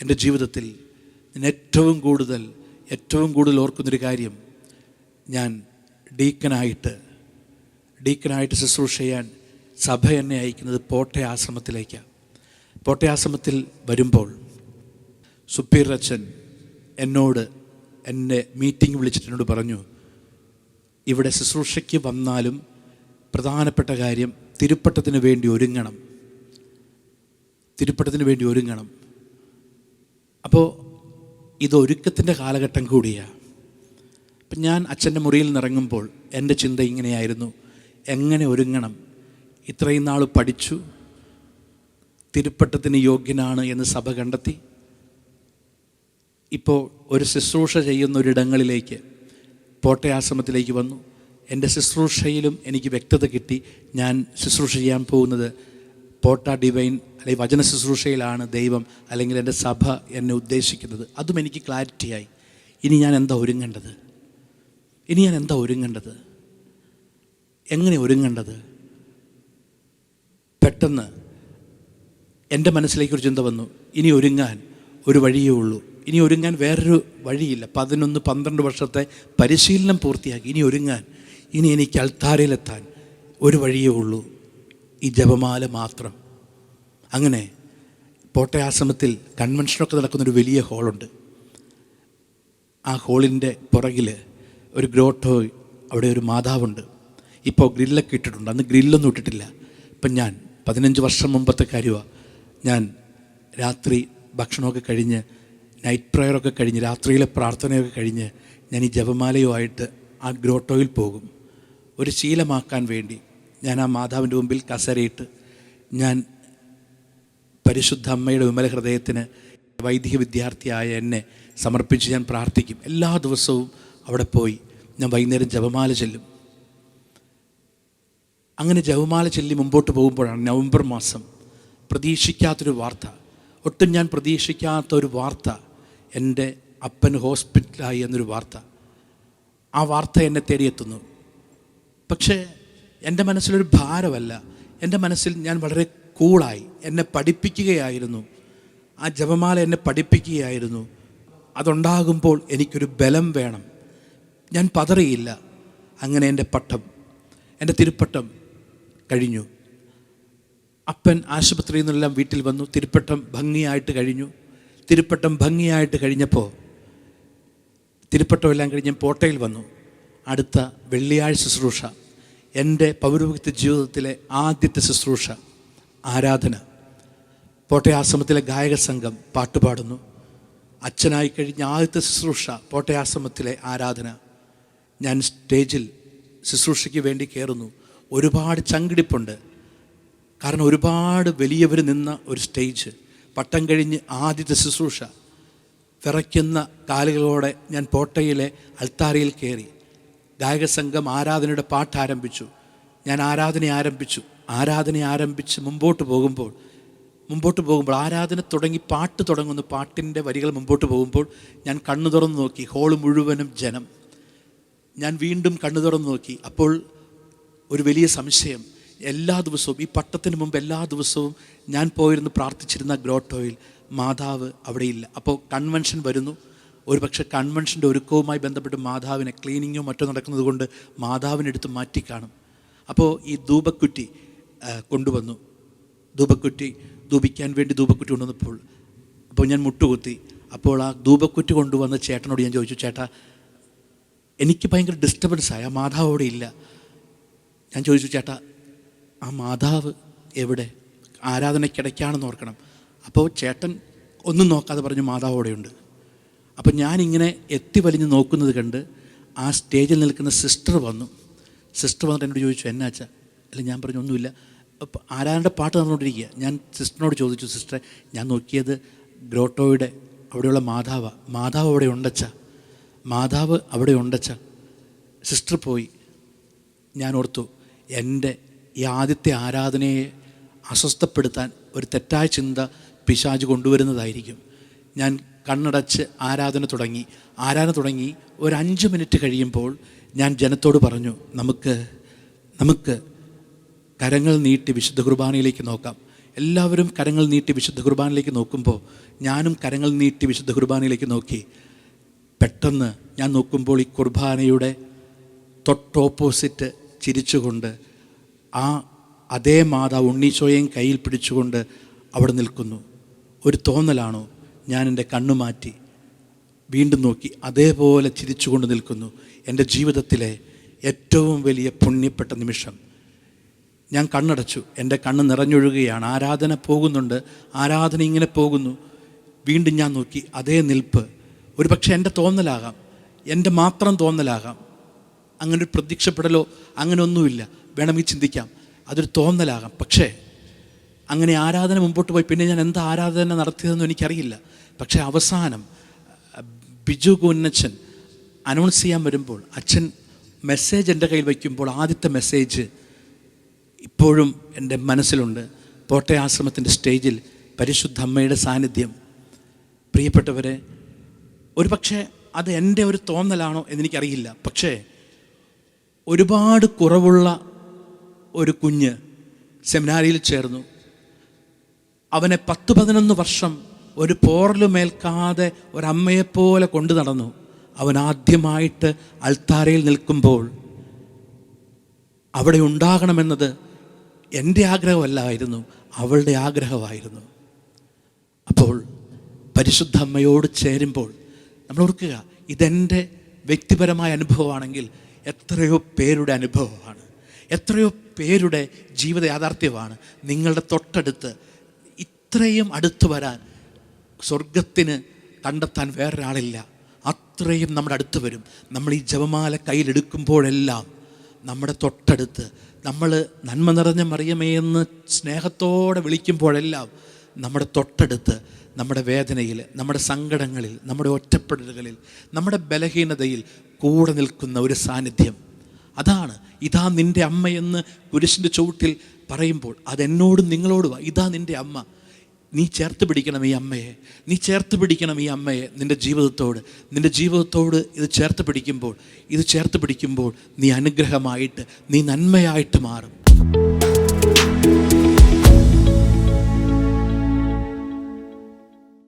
എന്റെ ജീവിതത്തിൽ ഞാൻ ഏറ്റവും കൂടുതൽ ഏറ്റവും കൂടുതൽ ഓർക്കുന്നൊരു കാര്യം ഞാൻ ഡീക്കനായിട്ട് ഡീക്കനായിട്ട് ശുശ്രൂഷ ചെയ്യാൻ സഭ എന്നെ അയക്കുന്നത് പോട്ടെ ആശ്രമത്തിലേക്കാണ് പോട്ടെ ആശ്രമത്തിൽ വരുമ്പോൾ സുപ്പീർ അച്ഛൻ എന്നോട് എന്നെ മീറ്റിംഗ് വിളിച്ചിട്ട് എന്നോട് പറഞ്ഞു ഇവിടെ ശുശ്രൂഷയ്ക്ക് വന്നാലും പ്രധാനപ്പെട്ട കാര്യം തിരുപ്പട്ടത്തിന് വേണ്ടി ഒരുങ്ങണം. തിരുപ്പട്ടത്തിന് വേണ്ടി ഒരുങ്ങണം. അപ്പോൾ ഇത് ഒരുക്കത്തിന്റെ കാലഘട്ടം കൂടിയാണ്. അപ്പം ഞാൻ അച്ഛന്റെ മുറിയിൽ നിന്നിറങ്ങുമ്പോൾ എന്റെ ചിന്ത ഇങ്ങനെയായിരുന്നു. എങ്ങനെ ഒരുങ്ങണം? ഇത്രയും നാൾ പഠിച്ചു. തിരുപ്പട്ടത്തിന് യോഗ്യനാണ് എന്ന് സഭ കണ്ടെത്തി. ഇപ്പോൾ ഒരു ശുശ്രൂഷ ചെയ്യുന്ന ഒരിടങ്ങളിലേക്ക് പോട്ടയാശ്രമത്തിലേക്ക് വന്നു. എന്റെ ശുശ്രൂഷയിലും എനിക്ക് വ്യക്തത കിട്ടി. ഞാൻ ശുശ്രൂഷ ചെയ്യാൻ പോകുന്നത് പോട്ട ഡിവൈൻ അല്ലെങ്കിൽ വചന ശുശ്രൂഷയിലാണ് ദൈവം അല്ലെങ്കിൽ എന്റെ സഭ എന്നെ ഉദ്ദേശിക്കുന്നത്. അതും എനിക്ക് ക്ലാരിറ്റിയായി. ഇനി ഞാൻ എന്താ ഒരുങ്ങേണ്ടത്? ഇനി ഞാൻ എന്താ ഒരുങ്ങേണ്ടത്? എങ്ങനെ ഒരുങ്ങേണ്ടത്? പെട്ടെന്ന് എന്റെ മനസ്സിലേക്ക് ഒരു ചിന്ത വന്നു. ഇനി ഒരുങ്ങാൻ ഒരു വഴിയേ ഉള്ളൂ. ഇനി ഒരുങ്ങാൻ വേറൊരു വഴിയില്ല. പതിനൊന്ന് പന്ത്രണ്ട് വർഷത്തെ പരിശീലനം പൂർത്തിയാക്കി. ഇനി ഒരുങ്ങാൻ ഇനി എനിക്ക് അൾത്താരയിലെത്താൻ ഒരു വഴിയേ ഉള്ളൂ. ഈ ജപമാല മാത്രം. അങ്ങനെ പോട്ടയാശ്രമത്തിൽ കൺവെൻഷനൊക്കെ നടക്കുന്നൊരു വലിയ ഹോളുണ്ട്. ആ ഹോളിന്റെ പുറകിൽ ഒരു ഗ്രോട്ടോ അവിടെ ഒരു മാതാവുണ്ട്. ഇപ്പോൾ ഗ്രില്ലൊക്കെ ഇട്ടിട്ടുണ്ട്. അന്ന് ഗ്രില്ലൊന്നും ഇട്ടിട്ടില്ല. ഇപ്പം ഞാൻ പതിനഞ്ച് വർഷം മുമ്പത്തെ കാര്യമാണ് ഞാൻ രാത്രി ഭക്ഷണമൊക്കെ കഴിഞ്ഞ് നൈറ്റ് പ്രയറൊക്കെ കഴിഞ്ഞ് രാത്രിയിലെ പ്രാർത്ഥനയൊക്കെ കഴിഞ്ഞ് ഞാൻ ഈ ജപമാലയുമായിട്ട് ആ ഗ്രോട്ടോയിൽ പോകും. ഒരു ശീലമാക്കാൻ വേണ്ടി ഞാൻ ആ മാതാവിന്റെ മുമ്പിൽ കസരയിട്ട് ഞാൻ പരിശുദ്ധ അമ്മയുടെ വിമല ഹൃദയത്തിന് വൈദിക വിദ്യാർത്ഥിയായ എന്നെ സമർപ്പിച്ച് ഞാൻ പ്രാർത്ഥിക്കും. എല്ലാ ദിവസവും അവിടെ പോയി ഞാൻ വൈകുന്നേരം ജപമാല ചെല്ലും. അങ്ങനെ ജപമാല ചെല്ലി മുമ്പോട്ട് പോകുമ്പോഴാണ് നവംബർ മാസം. പ്രതീക്ഷിക്കാത്തൊരു വാർത്ത. ഒട്ടും ഞാൻ പ്രതീക്ഷിക്കാത്ത ഒരു വാർത്ത. എന്റെ അപ്പൻ ഹോസ്പിറ്റലായി എന്നൊരു വാർത്ത. ആ വാർത്ത എന്നെ തേടിയെത്തുന്നു. പക്ഷേ എന്റെ മനസ്സിലൊരു ഭാരമല്ല. എന്റെ മനസ്സിൽ ഞാൻ വളരെ കൂളായി. എന്നെ പഠിപ്പിക്കുകയായിരുന്നു. ആ ജപമാല എന്നെ പഠിപ്പിക്കുകയായിരുന്നു. അതുണ്ടാകുമ്പോൾ എനിക്കൊരു ബലം വേണം. ഞാൻ പതറിയില്ല. അങ്ങനെ എന്റെ പട്ടം എന്റെ തിരുപ്പട്ടം കഴിഞ്ഞു. അപ്പൻ ആശുപത്രിയിൽ നിന്നെല്ലാം വീട്ടിൽ വന്നു. തിരുപ്പട്ടം ഭംഗിയായിട്ട് കഴിഞ്ഞു. തിരുപ്പട്ടം ഭംഗിയായിട്ട് കഴിഞ്ഞപ്പോൾ തിരുപ്പട്ടമെല്ലാം കഴിഞ്ഞ് പോട്ടയിൽ വന്നു. അടുത്ത വെള്ളിയാഴ്ച ശുശ്രൂഷ. എന്റെ പൗരോഹിത്യ ജീവിതത്തിലെ ആദ്യത്തെ ശുശ്രൂഷ ആരാധന. പോട്ടയാശ്രമത്തിലെ ഗായക സംഘം പാട്ടുപാടുന്നു അച്ഛനായി കഴിഞ്ഞ ആദ്യത്തെ ശുശ്രൂഷ പോട്ടയാശ്രമത്തിലെ ആരാധന. ഞാൻ സ്റ്റേജിൽ ശുശ്രൂഷയ്ക്ക് വേണ്ടി കയറുന്നു. ഒരുപാട് ചങ്കിടിപ്പുണ്ട്. കാരണം ഒരുപാട് വലിയവർ നിന്ന ഒരു സ്റ്റേജ്. പട്ടം കഴിഞ്ഞ് ആദ്യത്തെ ശുശ്രൂഷ. വിറയ്ക്കുന്ന കാലുകളോടെ ഞാൻ പോട്ടയിലെ അൽത്താരയിൽ കയറി. ഗായക സംഘം ആരാധനയുടെ പാട്ട് ആരംഭിച്ചു. ഞാൻ ആരാധന ആരംഭിച്ചു. ആരാധന ആരംഭിച്ച് മുമ്പോട്ട് പോകുമ്പോൾ മുമ്പോട്ട് പോകുമ്പോൾ ആരാധന തുടങ്ങി പാട്ട് തുടങ്ങുന്നു പാട്ടിന്റെ വരികൾ മുമ്പോട്ട് പോകുമ്പോൾ ഞാൻ കണ്ണു തുറന്ന് നോക്കി ഹോൾ മുഴുവനും ജനം. ഞാൻ വീണ്ടും കണ്ണു തുറന്ന് നോക്കി. അപ്പോൾ ഒരു വലിയ സംശയം. എല്ലാ ദിവസവും ഈ പട്ടത്തിന് മുമ്പ് എല്ലാ ദിവസവും ഞാൻ പോയിരുന്ന് പ്രാർത്ഥിച്ചിരുന്ന ഗ്രോട്ടോയിൽ മാതാവ് അവിടെയില്ല. അപ്പോൾ കൺവെൻഷൻ വരുന്നു. ഒരുപക്ഷെ കൺവെൻഷന്റെ ഒരുക്കവുമായി ബന്ധപ്പെട്ട് മാതാവിനെ ക്ലീനിങ്ങോ മറ്റോ നടക്കുന്നത് കൊണ്ട് മാതാവിനെടുത്ത് മാറ്റിക്കാണും അപ്പോൾ ഈ ധൂപക്കുറ്റി കൊണ്ടുവന്നു. ധൂപക്കുറ്റി ധൂപിക്കാൻ വേണ്ടി ധൂപക്കുറ്റി കൊണ്ടുവന്നപ്പോൾ അപ്പോൾ ഞാൻ മുട്ടുകുത്തി. അപ്പോൾ ആ ധൂപക്കുറ്റി കൊണ്ടുവന്ന ചേട്ടനോട് ഞാൻ ചോദിച്ചു ചേട്ടാ എനിക്ക് ഭയങ്കര ഡിസ്റ്റർബൻസ് ആയി ആ മാതാവ് അവിടെ ഇല്ല. ഞാൻ ചോദിച്ചു ചേട്ടാ ആ മാതാവ് എവിടെ? ആരാധനയ്ക്കിടയ്ക്കാണെന്ന് ഓർക്കണം. അപ്പോൾ ചേട്ടൻ ഒന്നും നോക്കാതെ പറഞ്ഞു മാതാവ് അവിടെയുണ്ട്. അപ്പം ഞാനിങ്ങനെ എത്തി വലിഞ്ഞ് നോക്കുന്നത് കണ്ട് ആ സ്റ്റേജിൽ നിൽക്കുന്ന സിസ്റ്റർ വന്നു. സിസ്റ്റർ വന്നിട്ട് എന്നോട് ചോദിച്ചു എന്നാച്ചാ അല്ല ഞാൻ പറഞ്ഞു ഒന്നുമില്ല. ആരാരുടെ പാട്ട് നടന്നുകൊണ്ടിരിക്കുക? ഞാൻ സിസ്റ്ററിനോട് ചോദിച്ചു സിസ്റ്ററെ ഞാൻ നോക്കിയത് ഗ്രോട്ടോയുടെ അവിടെയുള്ള മാതാവ. മാതാവ് അവിടെ ഉണ്ടച്ച. മാതാവ് അവിടെ ഉണ്ടച്ച. സിസ്റ്റർ പോയി. ഞാൻ ഓർത്തു എന്റെ ഈ ആദ്യത്തെ ആരാധനയെ അസ്വസ്ഥപ്പെടുത്താൻ ഒരു തെറ്റായ ചിന്ത പിശാജ് കൊണ്ടുവരുന്നതായിരിക്കും. ഞാൻ കണ്ണടച്ച് ആരാധന തുടങ്ങി. ആരാധന തുടങ്ങി ഒരു അഞ്ച് മിനിറ്റ് കഴിയുമ്പോൾ ഞാൻ ജനത്തോട് പറഞ്ഞു നമുക്ക് നമുക്ക് കരങ്ങൾ നീട്ടി വിശുദ്ധ കുർബാനയിലേക്ക് നോക്കാം. എല്ലാവരും കരങ്ങൾ നീട്ടി വിശുദ്ധ കുർബാനയിലേക്ക് നോക്കുമ്പോൾ ഞാനും കരങ്ങൾ നീട്ടി വിശുദ്ധ കുർബാനയിലേക്ക് നോക്കി. പെട്ടെന്ന് ഞാൻ നോക്കുമ്പോൾ ഈ കുർബാനയുടെ തൊട്ടോപ്പോസിറ്റ് ചിരിച്ചുകൊണ്ട് ആ അതേ മാതാവ് ഉണ്ണീശോയെയും കയ്യിൽ പിടിച്ചുകൊണ്ട് അവിടെ നിൽക്കുന്നു. ഒരു തോന്നലാണോ? ഞാൻ എന്റെ കണ്ണു മാറ്റി വീണ്ടും നോക്കി അതേപോലെ ചിരിച്ചുകൊണ്ട് നിൽക്കുന്നു. എന്റെ ജീവിതത്തിലെ ഏറ്റവും വലിയ പുണ്യപ്പെട്ട നിമിഷം. ഞാൻ കണ്ണടച്ചു. എന്റെ കണ്ണ് നിറഞ്ഞൊഴുകുകയാണ്. ആരാധന പോകുന്നുണ്ട്. ആരാധന ഇങ്ങനെ പോകുന്നു. വീണ്ടും ഞാൻ നോക്കി അതേ നിൽപ്പ്. ഒരു പക്ഷേ എന്റെ തോന്നലാകാം. എന്റെ മാത്രം തോന്നലാകാം. അങ്ങനെ ഒരു പ്രത്യക്ഷപ്പെടലോ അങ്ങനെ ഒന്നുമില്ല വേണമെങ്കിൽ ചിന്തിക്കാം. അതൊരു തോന്നലാകാം. പക്ഷേ അങ്ങനെ ആരാധന മുമ്പോട്ട് പോയി. പിന്നെ ഞാൻ എന്താ ആരാധന നടത്തിയതെന്ന് എനിക്കറിയില്ല. പക്ഷേ അവസാനം ബിജു കുന്നച്ചൻ അനൗൺസ് ചെയ്യാൻ വരുമ്പോൾ അച്ഛൻ മെസ്സേജ് എന്റെ കയ്യിൽ വയ്ക്കുമ്പോൾ ആദ്യത്തെ മെസ്സേജ് ഇപ്പോഴും എന്റെ മനസ്സിലുണ്ട്. പോട്ടെ ആശ്രമത്തിന്റെ സ്റ്റേജിൽ പരിശുദ്ധ അമ്മയുടെ സാന്നിധ്യം. പ്രിയപ്പെട്ടവരെ ഒരു പക്ഷേ അത് എന്റെ ഒരു തോന്നലാണോ എന്നെനിക്കറിയില്ല. പക്ഷേ ഒരുപാട് കുറവുള്ള ഒരു കുഞ്ഞ് സെമിനാരിയിൽ ചേർന്നു. അവനെ പത്ത് പതിനൊന്ന് വർഷം ഒരു പോറലുമേൽക്കാതെ ഒരമ്മയെപ്പോലെ കൊണ്ടു നടന്നു. അവൻ ആദ്യമായിട്ട് അൾത്താരയിൽ നിൽക്കുമ്പോൾ അവിടെ ഉണ്ടാകണമെന്നത് എന്റെ ആഗ്രഹമല്ലായിരുന്നു അവളുടെ ആഗ്രഹമായിരുന്നു. അപ്പോൾ പരിശുദ്ധ അമ്മയോട് ചേരുമ്പോൾ നമ്മൾ ഓർക്കുക ഇതെന്റെ വ്യക്തിപരമായ അനുഭവമാണെങ്കിൽ എത്രയോ പേരുടെ അനുഭവമാണ്. എത്രയോ പേരുടെ ജീവിത യാഥാർത്ഥ്യമാണ്. നിങ്ങളുടെ തൊട്ടടുത്ത് ഇത്രയും അടുത്ത് വരാൻ സ്വർഗത്തിന് കണ്ടെത്താൻ വേറൊരാളില്ല. അത്രയും നമ്മുടെ അടുത്ത് വരും. നമ്മൾ ഈ ജപമാല കയ്യിലെടുക്കുമ്പോഴെല്ലാം നമ്മുടെ തൊട്ടടുത്ത് നമ്മൾ നന്മ നിറഞ്ഞ മറിയമേ എന്ന് സ്നേഹത്തോടെ വിളിക്കുമ്പോഴെല്ലാം നമ്മുടെ തൊട്ടടുത്ത് നമ്മുടെ വേദനയിൽ നമ്മുടെ സങ്കടങ്ങളിൽ നമ്മുടെ ഒറ്റപ്പെടലുകളിൽ നമ്മുടെ ബലഹീനതയിൽ കൂടെ നിൽക്കുന്ന ഒരു സാന്നിധ്യം. അതാണ് ഇതാ നിന്റെ അമ്മയെന്ന് കുരിശിന്റെ ചുവട്ടിൽ പറയുമ്പോൾ അതെന്നോടും നിങ്ങളോടും ഇതാ നിന്റെ അമ്മ. നീ ചേർത്ത് പിടിക്കണം ഈ അമ്മയെ. നീ ചേർത്ത് പിടിക്കണം ഈ അമ്മയെ നിന്റെ ജീവിതത്തോട്. നിന്റെ ജീവിതത്തോട് ഇത് ചേർത്ത് പിടിക്കുമ്പോൾ ഇത് ചേർത്ത് പിടിക്കുമ്പോൾ നീ അനുഗ്രഹമായിട്ട് നീ നന്മയായിട്ട് മാറും.